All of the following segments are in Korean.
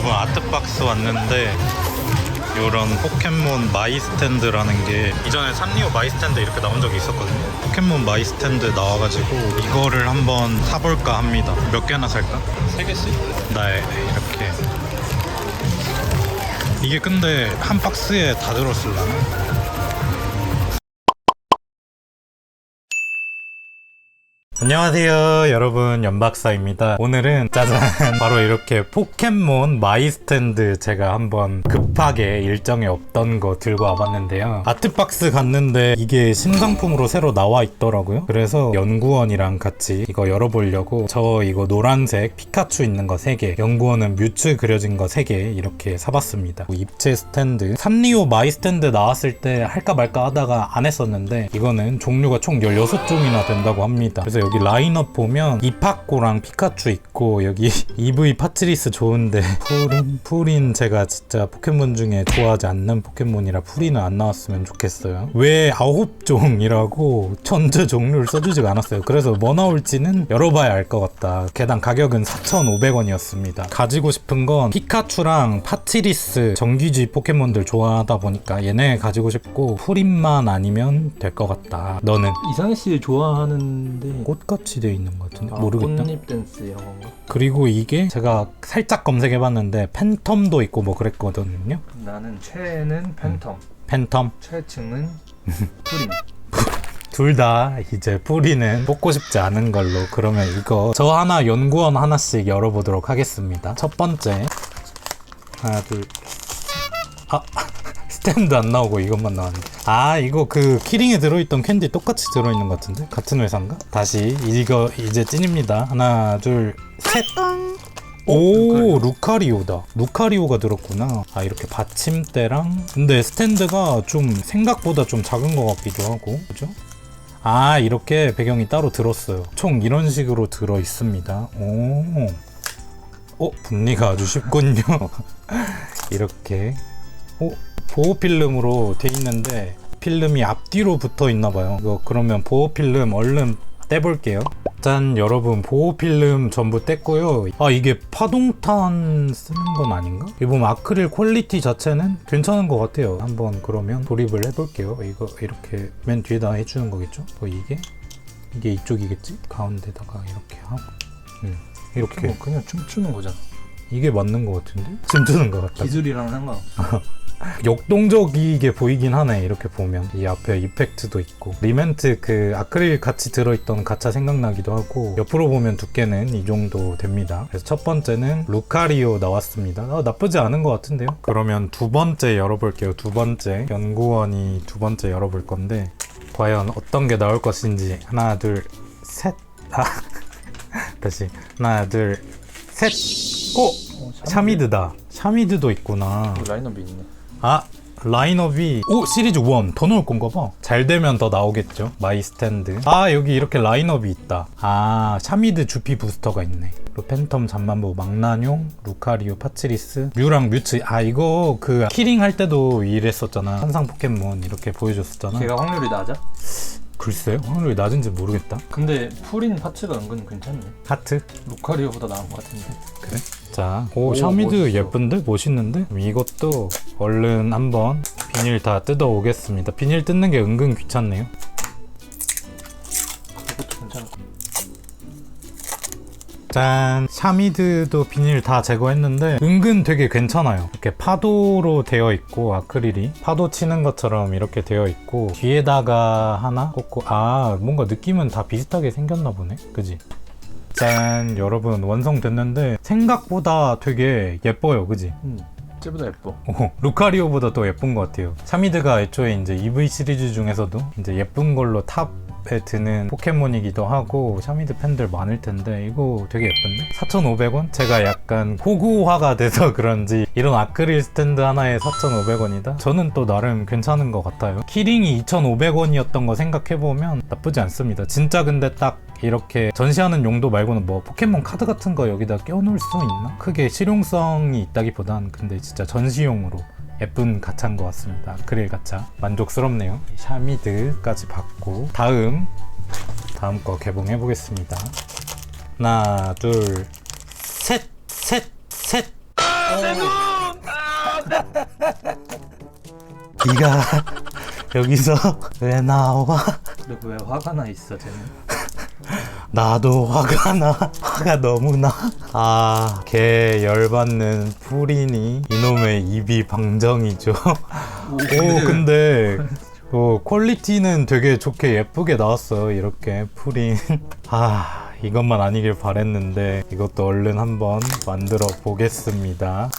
여러분 아트박스 왔는데 이런 포켓몬 마이 스탠드라는 게 이전에 산리오 마이 스탠드 이렇게 나온 적이 있었거든요. 포켓몬 마이 스탠드 나와가지고 이거를 한번 사볼까 합니다. 몇 개나 살까? 세 개씩? 네, 이렇게. 이게 근데 한 박스에 다 들었을라나? 안녕하세요 여러분. 연박사입니다. 오늘은 짜잔. 바로 이렇게 포켓몬 마이 스탠드 제가 한번 급하게 일정에 없던 거 들고 와봤는데요. 아트박스 갔는데 이게 신상품으로 새로 나와 있더라고요. 그래서 연구원이랑 같이 이거 열어보려고 저 이거 노란색 피카츄 있는 거 3개 연구원은 뮤츠 그려진 거 3개 이렇게 사봤습니다. 입체 스탠드. 산리오 마이 스탠드 나왔을 때 할까 말까 하다가 안 했었는데 이거는 종류가 총 16종이나 된다고 합니다. 그래서 여기 라인업 보면 이파코랑 피카츄 있고 여기 EV 파트리스 좋은데 푸린 푸린 제가 진짜 포켓몬 중에 좋아하지 않는 포켓몬이라 푸린은 안 나왔으면 좋겠어요. 왜 아홉 종이라고 전체 종류를 써주지가 않았어요. 그래서 뭐 나올지는 열어봐야 알 것 같다. 게당 가격은 4,500원이었습니다. 가지고 싶은 건 피카츄랑 파트리스 정규직 포켓몬들 좋아하다 보니까 얘네 가지고 싶고 푸린만 아니면 될 것 같다. 너는? 이상해 씨 좋아하는데 꽃 같이 되어 있는 것 같은데 아, 모르겠다. 꽃잎 댄스 이런 건가? 그리고 이게 제가 살짝 검색해봤는데 팬텀도 있고 뭐 그랬거든요. 나는 최애는 팬텀, 팬텀 최층은 프린. 둘다 이제 뿌리는 뽑고 싶지 않은 걸로 그러면 이거 저 하나 연구원 하나씩 열어보도록 하겠습니다. 첫 번째 하나 둘 아. 스탠드 안 나오고 이것만 나왔네. 아 이거 그 키링에 들어있던 캔디 똑같이 들어있는 것 같은데 같은 회사인가? 다시 이거 이제 찐입니다. 하나 둘 셋. 오 루카리오다. 루카리오가 들었구나. 아 이렇게 받침대랑 근데 스탠드가 좀 생각보다 좀 작은 것 같기도 하고 그죠? 아 이렇게 배경이 따로 들었어요. 총 이런 식으로 들어 있습니다. 오. 어 분리가 아주 쉽군요. 이렇게. 오 보호 필름으로 돼 있는데 필름이 앞뒤로 붙어 있나 봐요. 이거 그러면 보호 필름 얼른 떼볼게요. 짠 여러분 보호 필름 전부 뗐고요. 아 이게 파동탄 쓰는 건 아닌가? 이 보면 아크릴 퀄리티 자체는 괜찮은 것 같아요. 한번 그러면 조립을 해볼게요. 이거 이렇게 맨 뒤에다 해주는 거겠죠? 뭐 이게 이게 이쪽이겠지? 가운데다가 이렇게 하고 음, 이렇게 뭐 그냥 춤추는 거잖아. 이게 맞는 것 같은데? 춤추는 것 같다. 기술이랑 상관없어. 역동적 이게 보이긴 하네 이렇게 보면. 이 앞에 이펙트도 있고. 리멘트 그 아크릴 같이 들어있던 가차 생각나기도 하고 옆으로 보면 두께는 이 정도 됩니다. 그래서 첫 번째는 루카리오 나왔습니다. 아, 나쁘지 않은 것 같은데요? 그러면 두 번째 열어볼게요. 두 번째. 연구원이 두 번째 열어볼 건데 과연 어떤 게 나올 것인지. 하나 둘셋. 아, 다시. 하나 둘셋. 오! 어, 샤미드다. 샤미드도 있구나. 라인업이 있네. 아 라인업이 오 시리즈 1더 나올 건가 봐 잘 되면 더 나오겠죠. 마이 스탠드. 아 여기 이렇게 라인업이 있다. 아 샤미드 주피 부스터가 있네. 팬텀 잠만보 망나뇽 루카리오 파치리스 뮤랑 뮤츠. 아 이거 그 키링 할 때도 이랬었잖아. 한상 포켓몬 이렇게 보여줬었잖아. 걔가 확률이 낮아? 글쎄요 확률이 낮은지 모르겠다 근데 프린 파츠가 은근 괜찮네. 하트 루카리오보다 나은 것 같은데. 그래? 자, 오, 오, 샤미드 멋있어. 예쁜데? 멋있는데? 이것도 얼른 한번 비닐 다 뜯어 오겠습니다. 비닐 뜯는 게 은근 귀찮네요. 그것도 괜찮아. 짠! 샤미드도 비닐 다 제거했는데 은근 되게 괜찮아요. 이렇게 파도로 되어 있고 아크릴이 파도 치는 것처럼 이렇게 되어 있고 뒤에다가 하나 꽂고 아 뭔가 느낌은 다 비슷하게 생겼나 보네. 그지? 짠! 여러분 완성됐는데 생각보다 되게 예뻐요. 그지? 음, 쟤보다 예뻐. 오, 루카리오보다 더 예쁜 것 같아요. 샤미드가 애초에 이제 EV 시리즈 중에서도 이제 예쁜 걸로 탑 에 드는 포켓몬이기도 하고 샤미드 팬들 많을 텐데 이거 되게 예쁜데? 4,500원? 제가 약간 호구화가 돼서 그런지 이런 아크릴 스탠드 하나에 4,500원이다? 저는 또 나름 괜찮은 것 같아요. 키링이 2,500원이었던 거 생각해보면 나쁘지 않습니다. 진짜 근데 딱 이렇게 전시하는 용도 말고는 뭐 포켓몬 카드 같은 거 여기다 껴놓을 수 있나? 크게 실용성이 있다기보단 근데 진짜 전시용으로 예쁜 가차인 것 같습니다. 아크릴 가차 만족스럽네요. 샤미드까지 받고 다음 다음 거 개봉해 보겠습니다. 하나 둘 셋 셋 셋 네가 여기서 왜 나와? 근데 왜 화가 나 있어 쟤는? 나도 화가 나. 화가 너무 나. 아, 개 열받는 푸린이 이놈의 입이 방정이죠. 오, 근데 어, 퀄리티는 되게 좋게 예쁘게 나왔어요. 이렇게 푸린. 아, 이것만 아니길 바랬는데 이것도 얼른 한번 만들어 보겠습니다.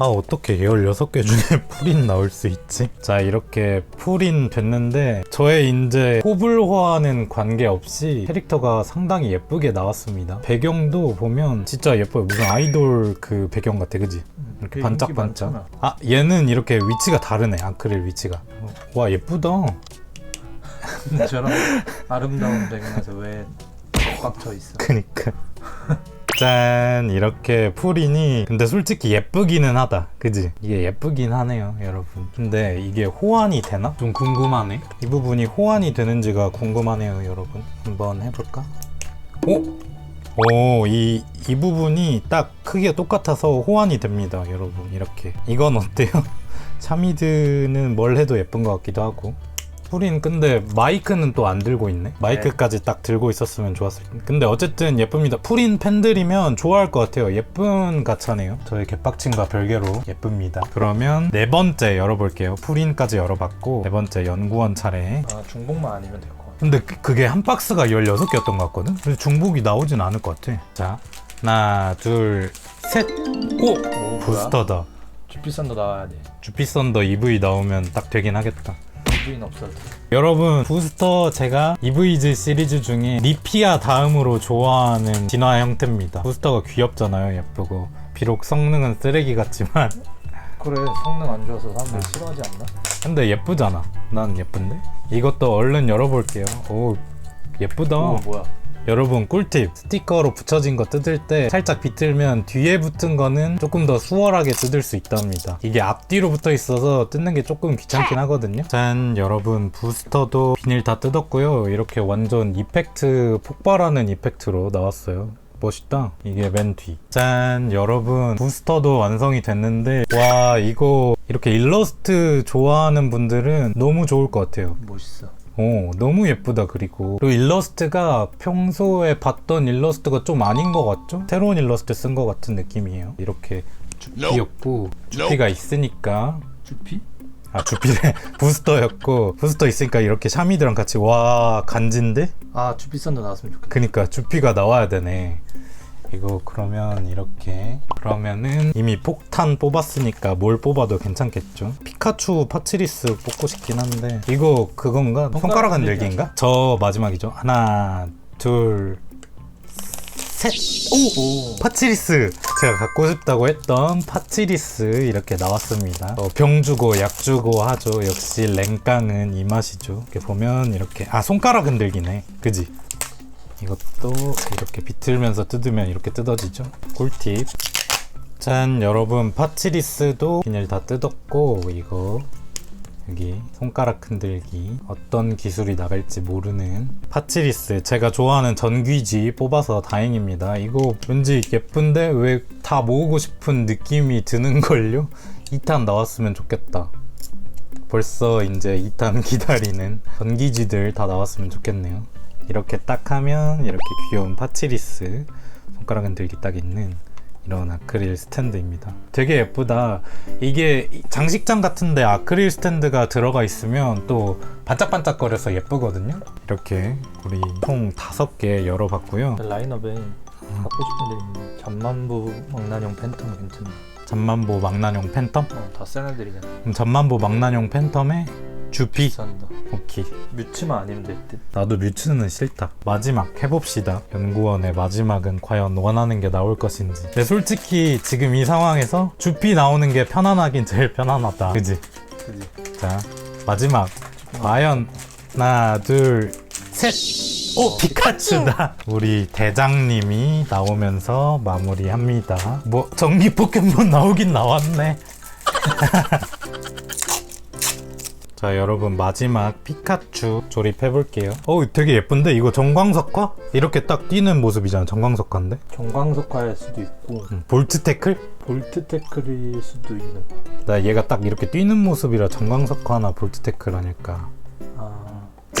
아 어떻게 16개 중에 풀인 나올 수 있지? 자 이렇게 풀인 됐는데 저의 이제 호불호와는 관계없이 캐릭터가 상당히 예쁘게 나왔습니다 배경도 보면 진짜 예뻐요 무슨 아이돌 그 배경 같아 그지? 이렇게 걔 반짝반짝. 아 얘는 이렇게 위치가 다르네 아크릴 위치가 어, 와 예쁘다 저런 아름다운 배경에서 왜 꽉 쳐 있어? 그니까 짠 이렇게 풀이니 근데 솔직히 예쁘기는 하다. 그지? 이게 예쁘긴 하네요 여러분. 근데 이게 호환이 되나? 좀 궁금하네. 이 부분이 호환이 되는지가 궁금하네요 여러분. 한번 해볼까? 오! 오 이 이 부분이 딱 크기가 똑같아서 호환이 됩니다 여러분. 이렇게. 이건 어때요? 차미드는 뭘 해도 예쁜 것 같기도 하고 풀인 근데 마이크는 또 안 들고 있네? 마이크까지 딱 들고 있었으면 좋았을 텐데. 근데 어쨌든 예쁩니다. 풀인 팬들이면 좋아할 것 같아요. 예쁜 가차네요. 저의 개빡침과 별개로 예쁩니다. 그러면 네 번째 열어볼게요. 풀인까지 열어봤고 네 번째 연구원 차례. 아 중복만 아니면 될 것 같아. 근데 그- 그게 한 박스가 16개였던 것 같거든? 그래서 중복이 나오진 않을 것 같아. 자 하나 둘 셋 오 오 부스터다. 주피산도 나와야 돼. 주피썬더 EV 나오면 딱 되긴 하겠다 없어도 돼. 여러분 부스터 제가 EVG 시리즈 중에 리피아 다음으로 좋아하는 진화 형태입니다. 부스터가 귀엽잖아요 예쁘고. 비록 성능은 쓰레기 같지만. 그래 성능 안 좋아서 사람들이 싫어하지 않나? 근데 예쁘잖아. 난 예쁜데? 이것도 얼른 열어볼게요. 오 예쁘다. 오 뭐야? 여러분 꿀팁. 스티커로 붙여진 거 뜯을 때 살짝 비틀면 뒤에 붙은 거는 조금 더 수월하게 뜯을 수 있답니다. 이게 앞뒤로 붙어 있어서 뜯는 게 조금 귀찮긴 하거든요. 짠 여러분. 부스터도 비닐 다 뜯었고요. 이렇게 완전 이펙트 폭발하는 이펙트로 나왔어요. 멋있다. 이게 맨 뒤. 짠 여러분. 부스터도 완성이 됐는데 와 이거 이렇게 일러스트 좋아하는 분들은 너무 좋을 것 같아요. 멋있어. 오, 너무 예쁘다, 그리고. 그리고 일러스트가 평소에 봤던 일러스트가 좀 아닌 것 같죠? 새로운 일러스트 쓴 것 같은 느낌이에요. 이렇게 주피였고, 주피가 있으니까. 주피? 아, 주피래. 부스터였고, 부스터 있으니까 이렇게 샤미드랑 같이, 와, 간지인데? 아 주피산도 나왔으면 좋겠다. 그니까, 주피가 나와야 되네. 이거 그러면 이렇게. 그러면은 이미 폭탄 뽑았으니까 뭘 뽑아도 괜찮겠죠? 피카츄 파치리스 뽑고 싶긴 한데. 이거 그건가? 손가락 손가락 흔들기인가? 저 마지막이죠. 하나 둘 셋 오! 오. 파치리스. 제가 갖고 싶다고 했던 파치리스 이렇게 나왔습니다. 어, 병 주고 약 주고 하죠. 역시 랭깡은 이 맛이죠. 이렇게 보면 이렇게. 아 손가락 흔들기네. 그지 이것도 이렇게 비틀면서 뜯으면 이렇게 뜯어지죠? 꿀팁. 짠 여러분. 파치리스도 비닐 다 뜯었고 이거. 여기 손가락 흔들기. 어떤 기술이 나갈지 모르는 파치리스. 제가 좋아하는 전귀지 뽑아서 다행입니다. 이거 왠지 예쁜데 왜 다 모으고 싶은 느낌이 드는걸요? 2탄 나왔으면 좋겠다. 벌써 이제 2탄 기다리는 전기지들 다 나왔으면 좋겠네요 이렇게 딱 하면 이렇게 귀여운 파치리스 손가락 흔들기 딱 있는 이런 아크릴 스탠드입니다. 되게 예쁘다. 이게 장식장 같은데 아크릴 스탠드가 들어가 있으면 또 반짝반짝거려서 예쁘거든요. 이렇게 우리 총 다섯 개 열어봤고요. 라인업에 갖고 싶은 데 있는데 잠만부 망나뇽 팬텀 괜찮네. 잠만보 망나뇽 팬텀? 어 다 센 애들이잖아. 그럼 잠만보 망나뇽 팬텀에 주피. 비싼다. 오케이. 뮤츠만 아니면 될 듯. 나도 뮤츠는 싫다. 마지막 해봅시다. 연구원의 마지막은 과연 원하는 게 나올 것인지. 근데 솔직히 지금 이 상황에서 주피 나오는 게 편안하긴 제일 편안하다. 그지? 그지. 자, 마지막. 과연 하나, 둘, 셋. 오, 피카츄다. 우리 대장님이 나오면서 마무리합니다. 뭐 전기 포켓몬 나오긴 나왔네. 자 여러분 마지막 피카츄 조립해 볼게요 어우 되게 예쁜데 이거 정광석화? 이렇게 딱 뛰는 모습이잖아 정광석화인데 정광석화일 수도 있고 음, 볼트 태클? 볼트 태클일 수도 있는. 나 얘가 딱 이렇게 뛰는 모습이라 정광석화나 볼트 태클 아닐까 아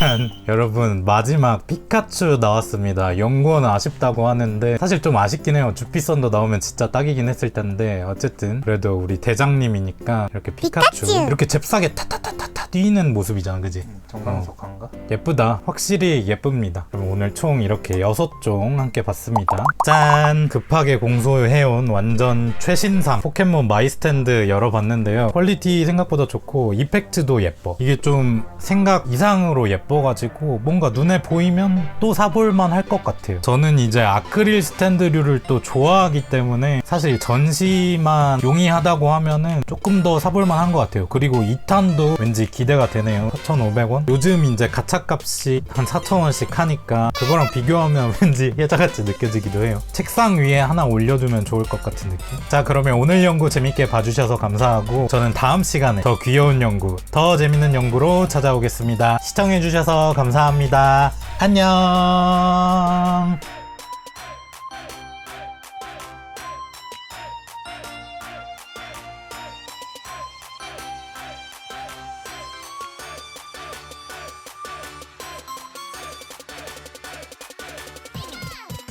짠! 여러분 마지막 피카츄 나왔습니다 연구원은 아쉽다고 하는데 사실 좀 아쉽긴 해요 주피선도 나오면 진짜 딱이긴 했을 텐데 어쨌든 그래도 우리 대장님이니까 이렇게 피카츄, 피카츄! 이렇게 잽싸게 타타타타타 뛰는 모습이잖아 그지? 정광석화인가? 예쁘다. 확실히 예쁩니다. 그럼 오늘 총 이렇게 여섯 종 함께 봤습니다. 짠! 급하게 공소해온 완전 최신상 포켓몬 마이스탠드 열어봤는데요. 퀄리티 생각보다 좋고 이펙트도 예뻐. 이게 좀 생각 이상으로 예뻐가지고 뭔가 눈에 보이면 또 사볼만 할 것 같아요. 저는 이제 아크릴 스탠드류를 또 좋아하기 때문에 사실 전시만 용이하다고 하면은 조금 더 사볼만 한 것 같아요. 그리고 2탄도 왠지 기대가 되네요. 4,500원? 요즘 이제 가차 값이 한 4,000원씩 하니까 그거랑 비교하면 왠지 혜자같이 느껴지기도 해요. 책상 위에 하나 올려두면 좋을 것 같은 느낌? 자, 그러면 오늘 연구 재밌게 봐주셔서 감사하고 저는 다음 시간에 더 귀여운 연구, 더 재밌는 연구로 찾아오겠습니다. 시청해주셔서 감사합니다. 안녕!